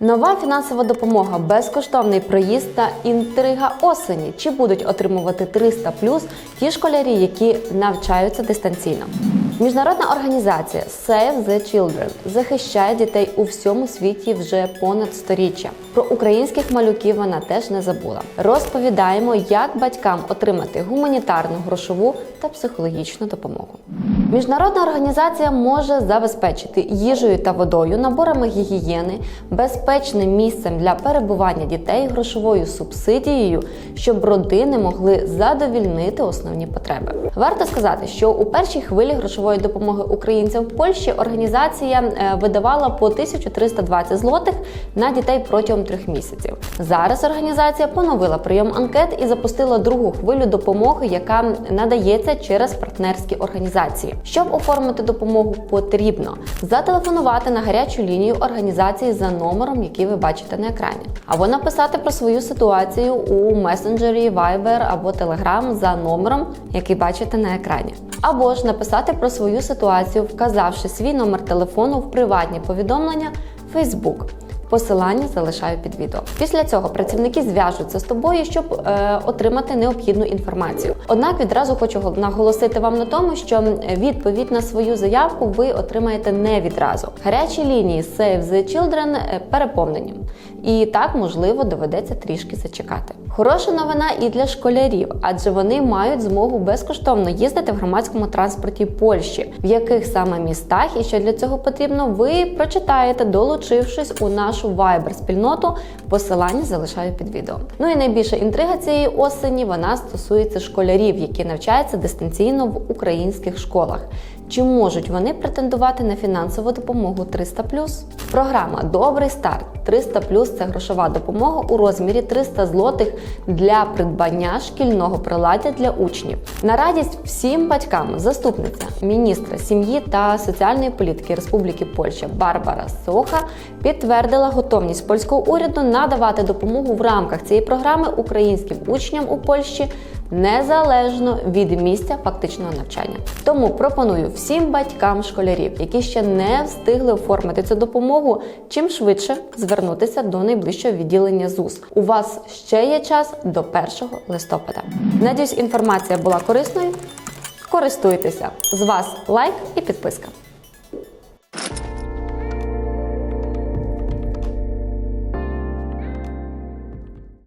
Нова фінансова допомога, безкоштовний проїзд та інтрига осені. Чи будуть отримувати 300 плюс ті школярі, які навчаються дистанційно? Міжнародна організація Save the Children захищає дітей у всьому світі вже понад сторіччя. Про українських малюків вона теж не забула. Розповідаємо, як батькам отримати гуманітарну, грошову та психологічну допомогу. Міжнародна організація може забезпечити їжею та водою, наборами гігієни, безпечним місцем для перебування дітей, грошовою субсидією, щоб родини могли задовільнити основні потреби. Варто сказати, що у першій хвилі грошової допомоги українцям в Польщі організація е, видавала по 1320 злотих на дітей протягом трьох місяців. Зараз організація поновила прийом анкет і запустила другу хвилю допомоги, яка надається через партнерські організації. Щоб оформити допомогу, потрібно зателефонувати на гарячу лінію організації за номером, який ви бачите на екрані, або написати про свою ситуацію у месенджері Viber або Telegram за номером, який бачите на екрані, або ж написати про свою ситуацію, вказавши свій номер телефону в приватні повідомлення Facebook. Посилання залишаю під відео. Після цього працівники зв'яжуться з тобою, щоб е, отримати необхідну інформацію. Однак відразу хочу наголосити вам на тому, що відповідь на свою заявку ви отримаєте не відразу. Гарячі лінії Save the Children е, переповнені, і так можливо доведеться трішки зачекати. Хороша новина і для школярів, адже вони мають змогу безкоштовно їздити в громадському транспорті Польщі, в яких саме містах і що для цього потрібно, ви прочитаєте, долучившись у нашу Viber спільноту. Посилання залишаю під відео. Ну і найбільша інтрига цієї осені вона стосується школярів, які навчаються дистанційно в українських школах. Чи можуть вони претендувати на фінансову допомогу 300 Програма Добрий старт 300 це грошова допомога у розмірі 300 злотих для придбання шкільного приладдя для учнів. На радість всім батькам. Заступниця міністра сім'ї та соціальної політики Республіки Польща Барбара Соха підтвердила готовність польського уряду надавати допомогу в рамках цієї програми українським учням у Польщі незалежно від місця фактичного навчання. Тому пропоную всім батькам школярів, які ще не встигли оформити цю допомогу, чим швидше звернутися до найближчого відділення ЗУС. У вас ще є час до 1 листопада. Надіюсь, інформація була корисною. Користуйтеся з вас лайк і підписка.